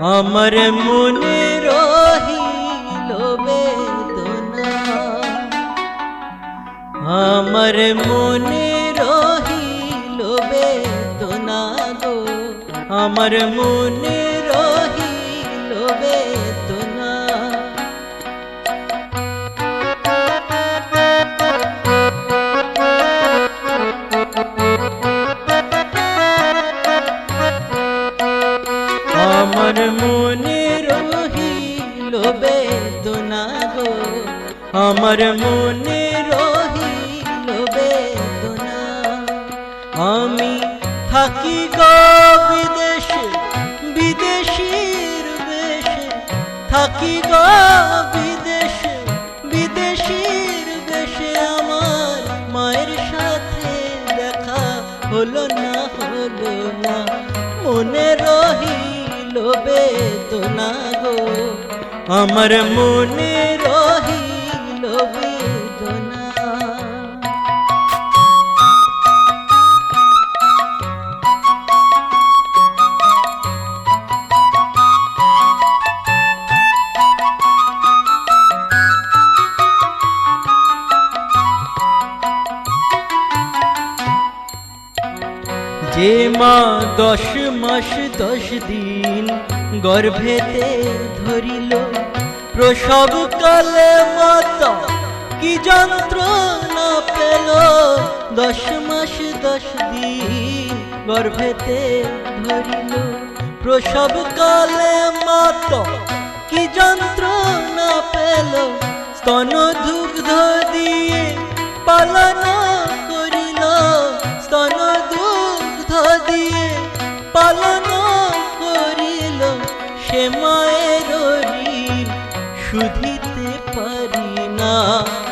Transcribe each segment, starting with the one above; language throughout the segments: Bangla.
আমার মনে রহিল বেদনা। আমার মনে রহিল বেদনা গো। আমার মনে আমার মনে রহিল বেদনা। আমি থাকি গো বিদেশে, বিদেশির বেশে। থাকি গো বিদেশে, বিদেশির বেশে। আমার মায়ের সাথে দেখা হলো না হলো না। মনে রহিল বেদনা গো। আমার মনে রহিল দশ মাস, দশ দিন গর্ভেতে ধরিল। প্রসব কালে মাতা কি যন্ত্রণা পেল? দশ মাস, দশ দিন গর্ভেতে ধরিল। প্রসব কালে মাতা কি যন্ত্রণা পেল? স্তন দুগ্ধ দিয়ে পালনা শুধিতে পারি না।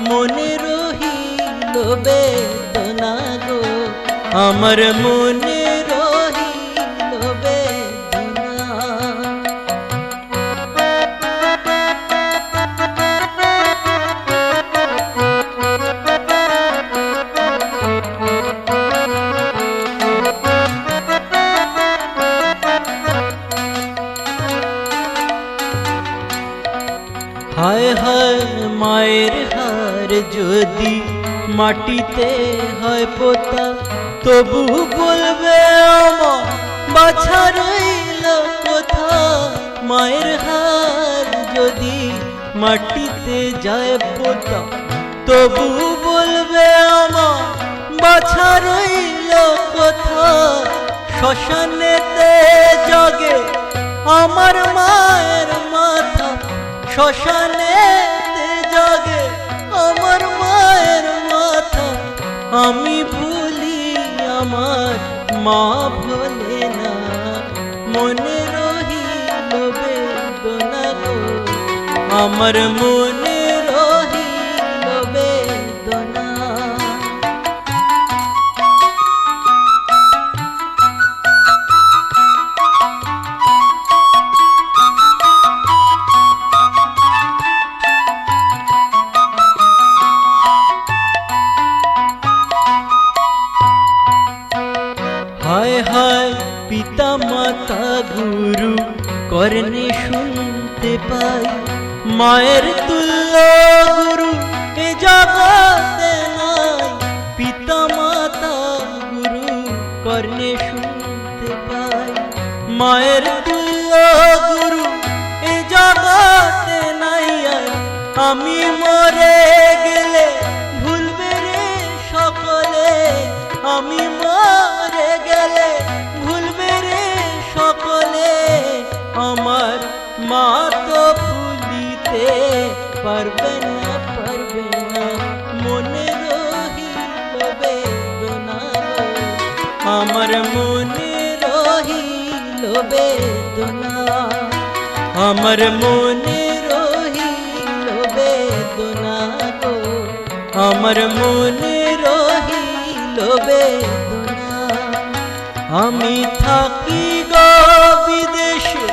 মনে রহিল বেদনা গো। আমার মনে হায় হায় মায়ের হার যদি মাটিতে হয় পোতা, তবু বলবে আমার বাছা রইল কোথা মায়ের হার যদি মাটিতে যায় পোতা, তবু বলবে আমার বাছা রইল কোথা শ্মশানেতে জগে আমার মায়ের শ্মশানেতে জগে আমার মায়ের মাথা। আমি ভুলি আমার মা ভোলে না। মনে রহিল বেদনা আমার মনে আমার মনে রহিল বেদনা গো আমার মনে রহিল বেদনা আমি থাকি গো বিদেশে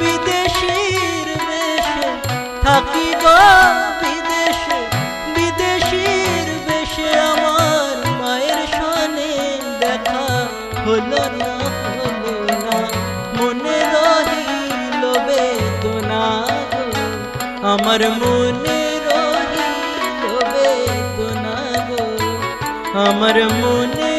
বিদেশির বেশে থাকি গো আমার মনে রহিল বেদনা গো। আমার মনে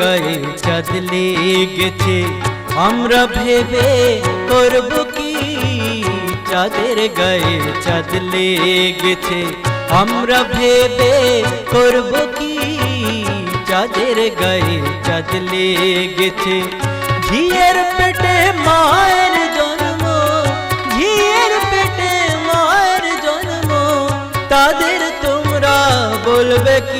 গায়ে চাঁদ লেগেছে আমরা ভেবে করব কি? চাঁদের গায়ে চাঁদ লেগেছে আমরা ভেবে করব কি? চাঁদের গায়ে চাঁদ লেগেছে ঝিয়ের পেটে মায়ের জন্ম, ঝিয়ের পেটে মায়ের জন্ম। তাদের তোমরা বলবে কি?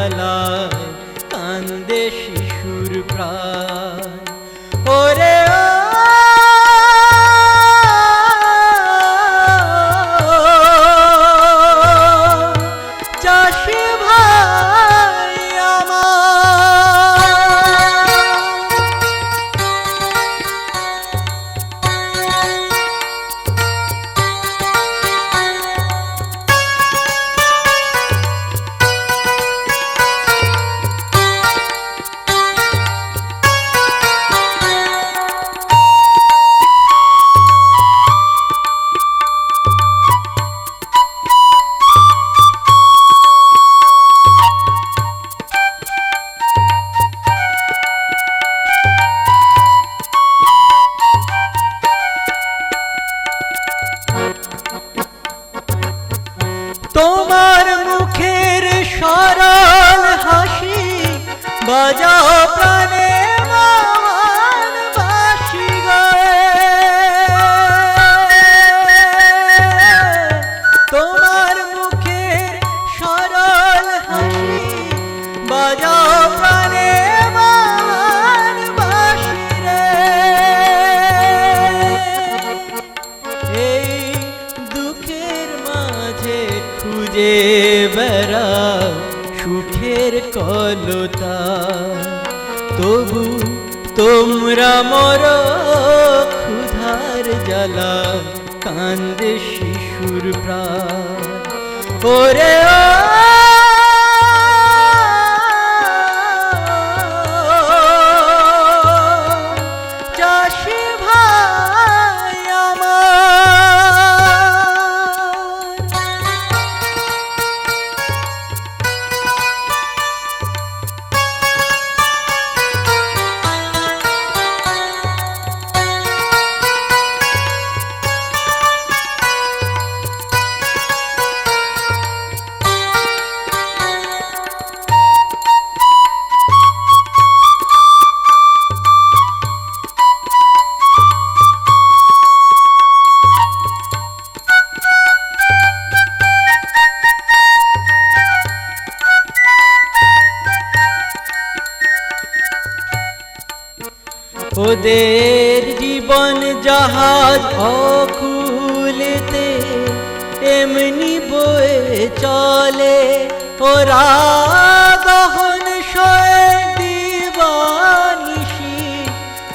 জ্বালায় কান্দে শিশুর প্রাণ। কলতা তবু তোমরা মর ক্ষুধার জ্বালা কান্দে শিশুর প্রা ওরে ও জীবন জাহাজ অকুলেতে, এমনি বয়ে চলে। ওরা দহন শয়ে দিবানিশি,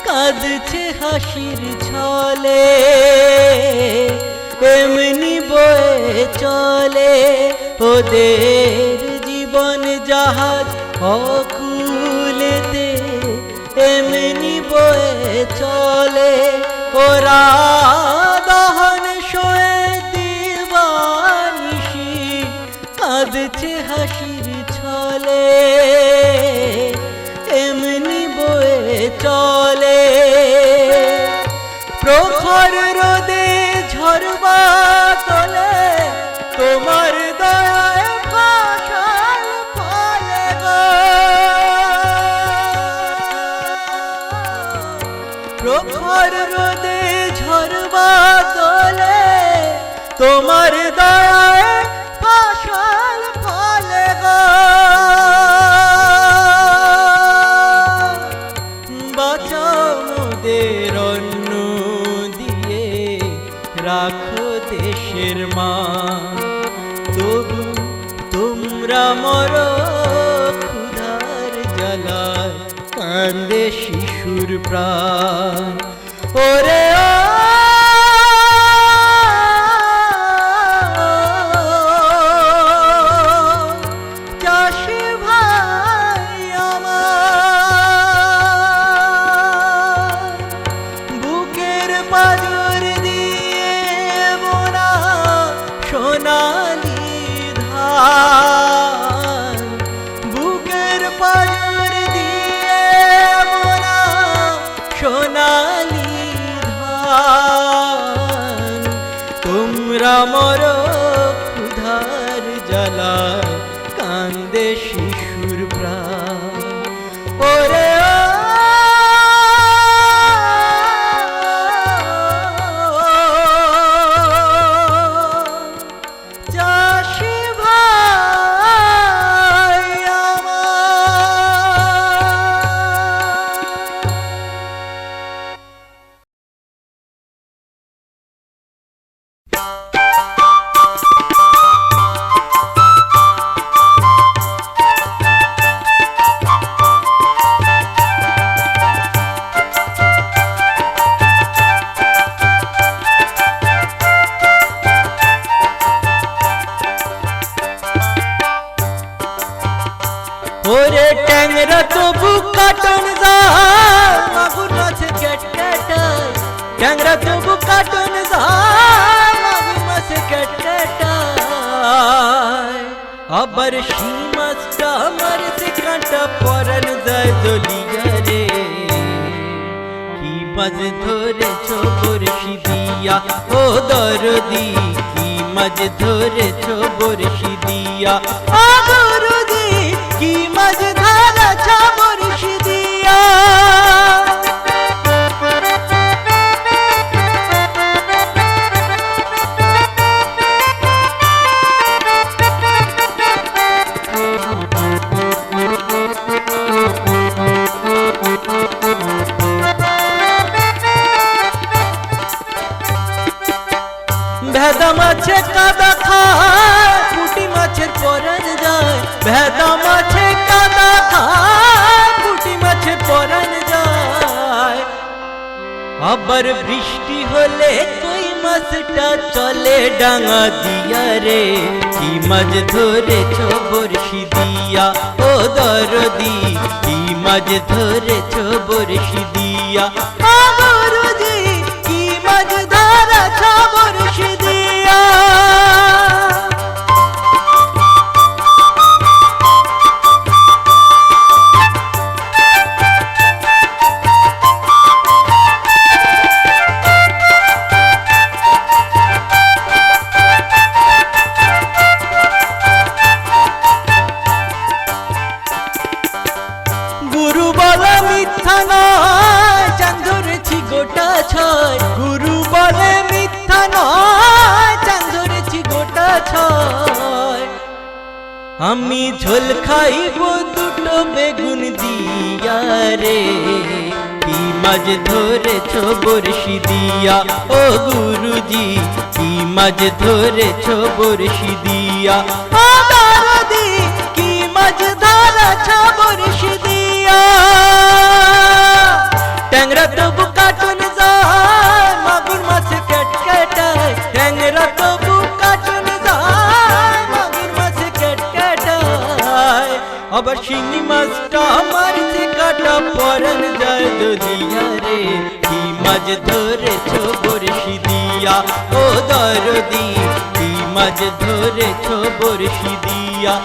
কাঁদছে হাসির ছলে। এমনি বয়ে চলে, ওদের জীবন জাহাজ অকুলেতে, এমনি বয়ে চলে। ওরা দহন শোয়ে দিবানিশি। কাঁদছে হাসির দেশের মা। তবু তোমরা মর ক্ষুধার জ্বালায় কান্দে শিশুর প্রাণ। ওরে ও মর দিয়া ও দরদি কি মাছ ধরেছ বর্ষি দিয়া? আবার বৃষ্টি হলে কই মাছটা চলে ডাঙা দিয়া রে? কি মাছ ধরেছ বর্ষি দিয়া? ও দরদি, কি মাছ ধরেছ বর্ষি দিয়া? ঝোল খাইব দুটো বেগুন দিয়া রে। কি মাছ ধরেছ বরশি দিয়া? ও গুরুজি, কি মাছ ধরেছ বরশি দিয়া? ও দাদি কি মাছ ধরেছ বরশি দিয়া? ট্যাংরা তবু মাছ ধরেছ বরশি দিয়া ও দরদি তুই মাঝ ধরেছ বর্ষি দিয়া